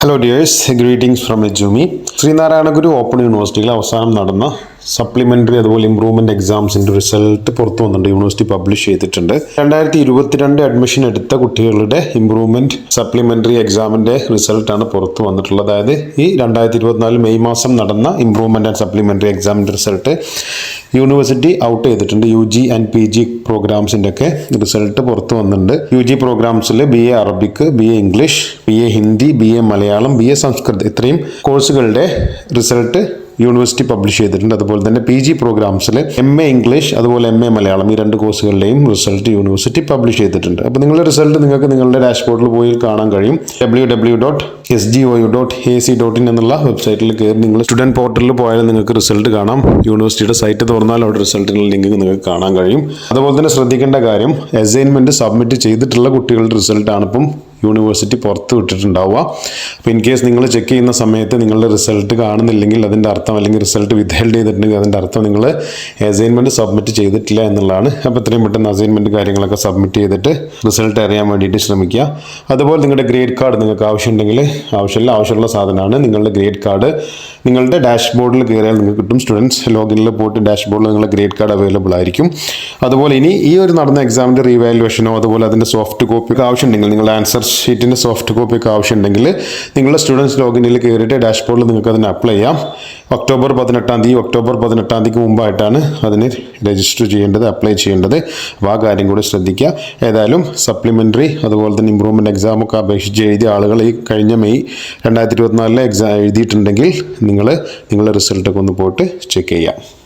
Hello dears greetings from എജുമി Sreenarayana Guru open യൂണിവേഴ്സിറ്റിയിൽ അവസാനം നടന്ന സപ്ലിമെന്ററി അതുപോലെ ഇമ്പ്രൂവ്മെന്റ് എക്സാംസിന്റെ റിസൾട്ട് പുറത്തു വന്നിട്ടുണ്ട്. യൂണിവേഴ്സിറ്റി പബ്ലിഷ് ചെയ്തിട്ടുണ്ട്. രണ്ടായിരത്തി ഇരുപത്തിരണ്ട് അഡ്മിഷൻ എടുത്ത കുട്ടികളുടെ ഇമ്പ്രൂവ്മെന്റ് സപ്ലിമെന്ററി എക്സാമിന്റെ റിസൾട്ടാണ് പുറത്തു വന്നിട്ടുള്ളത്. അതായത് ഈ രണ്ടായിരത്തി ഇരുപത്തിനാല് മെയ് മാസം നടന്ന ഇമ്പ്രൂവ്മെന്റ് ആൻഡ് സപ്ലിമെന്ററി എക്സാമിന്റെ റിസൾട്ട് യൂണിവേഴ്സിറ്റി ഔട്ട് ചെയ്തിട്ടുണ്ട്. U G and P G പ്രോഗ്രാംസിന്റെ ഒക്കെ റിസൾട്ട് പുറത്തു വന്നിട്ടുണ്ട്. U G പ്രോഗ്രാംസിൽ B A Arabic B A English B A Hindi B A Malayalam B A Sanskrit ഇത്രയും കോഴ്സുകളുടെ റിസൾട്ട് യൂണിവേഴ്സിറ്റി പബ്ലിഷ് ചെയ്തിട്ടുണ്ട്. അതുപോലെ തന്നെ പി ജി പ്രോഗ്രാംസിൽ എം എ ഇംഗ്ലീഷ് അതുപോലെ എം എ മലയാളം ഈ രണ്ട് കോഴ്സുകളുടെയും റിസൾട്ട് യൂണിവേഴ്സിറ്റി പബ്ലിഷ് ചെയ്തിട്ടുണ്ട്. അപ്പോൾ നിങ്ങളുടെ റിസൾട്ട് നിങ്ങൾക്ക് നിങ്ങളുടെ ഡാഷ്ബോർഡിൽ പോയി കാണാൻ കഴിയും. W W dot S G O U dot A C dot in എന്നുള്ള വെബ്സൈറ്റിൽ കയറി നിങ്ങൾ സ്റ്റുഡന്റ് പോർട്ടലിൽ പോയാൽ നിങ്ങൾക്ക് റിസൾട്ട് കാണാം. യൂണിവേഴ്സിറ്റിയുടെ സൈറ്റ് തുറന്നാൽ അവിടെ റിസൾട്ടിനുള്ള ലിങ്ക് നിങ്ങൾക്ക് കാണാൻ കഴിയും. അതുപോലെ തന്നെ ശ്രദ്ധിക്കേണ്ട കാര്യം അസൈൻമെന്റ് സബ്മിറ്റ് ചെയ്തിട്ടുള്ള കുട്ടികളുടെ റിസൾട്ടാണ് ഇപ്പം യൂണിവേഴ്സിറ്റി പുറത്ത് വിട്ടിട്ടുണ്ടാവുക. അപ്പോൾ ഇൻ കേസ് നിങ്ങൾ ചെക്ക് ചെയ്യുന്ന സമയത്ത് നിങ്ങളുടെ റിസൾട്ട് കാണുന്നില്ലെങ്കിൽ അതിന്റെ അർത്ഥം അല്ലെങ്കിൽ റിസൾട്ട് വിത്ത്ഹെൽഡ് ചെയ്തിട്ടുണ്ടെങ്കിൽ അതിന്റെ അർത്ഥം നിങ്ങൾ അസൈൻമെന്റ് സബ്മിറ്റ് ചെയ്തിട്ടില്ല എന്നുള്ളതാണ്. അപ്പോൾ എത്രയും പെട്ടെന്ന് അസൈൻമെന്റ് കാര്യങ്ങളൊക്കെ സബ്മിറ്റ് ചെയ്തിട്ട് റിസൾട്ട് അറിയാൻ വേണ്ടിയിട്ട് ശ്രമിക്കുക. അതുപോലെ നിങ്ങളുടെ ഗ്രേഡ് കാർഡ് നിങ്ങൾക്ക് ആവശ്യമുണ്ടെങ്കിൽ ആവശ്യമില്ല ആവശ്യമുള്ള സാധനമാണ്. നിങ്ങളുടെ ഗ്രേഡ് കാർഡ് നിങ്ങളുടെ ഡാഷ്ബോർഡിൽ കയറിയാൽ നിങ്ങൾക്ക് കിട്ടും. സ്റ്റുഡൻസ് ലോഗിനിൽ പോയിട്ട് ഡാഷ്ബോർഡിൽ നിങ്ങളുടെ ഗ്രേഡ് കാർഡ് അവൈലബിൾ ആയിരിക്കും. അതുപോലെ ഇനി ഈ ഒരു നടന്ന എക്സാമിന്റെ റീവാലുവേഷനോ അതുപോലെ അതിന്റെ സോഫ്റ്റ് കോപ്പിയൊക്കെ ആവശ്യമുണ്ടെങ്കിൽ നിങ്ങളുടെ ആൻസർ ഷീറ്റിന്റെ സോഫ്റ്റ് കോപ്പി ഒക്കെ ആവശ്യമുണ്ടെങ്കിൽ നിങ്ങളുടെ സ്റ്റുഡൻസ് ലോഗിനിൽ കയറിയിട്ട് ഡാഷ്ബോർഡിൽ നിങ്ങൾക്ക് അതിന് അപ്ലൈ ചെയ്യാം. ഒക്ടോബർ പതിനെട്ടാം തീയതി ഒക്ടോബർ പതിനെട്ടാം തീയതിക്ക് മുമ്പായിട്ടാണ് അതിന് രജിസ്റ്റർ ചെയ്യേണ്ടത് അപ്ലൈ ചെയ്യേണ്ടത്. അപ്പോൾ ആ കാര്യം കൂടി ശ്രദ്ധിക്കുക. ഏതായാലും സപ്ലിമെന്ററി അതുപോലെ തന്നെ ഇമ്പ്രൂവ്മെന്റ് എക്സാമൊക്കെ അപേക്ഷിച്ച് എഴുതിയ ആളുകൾ ഈ കഴിഞ്ഞ മെയ് രണ്ടായിരത്തി ഇരുപത്തിനാലിലെ എക്സാം എഴുതിയിട്ടുണ്ടെങ്കിൽ നിങ്ങൾ നിങ്ങളുടെ റിസൾട്ടൊക്കെ ഒന്ന് പോയിട്ട് ചെക്ക് ചെയ്യാം.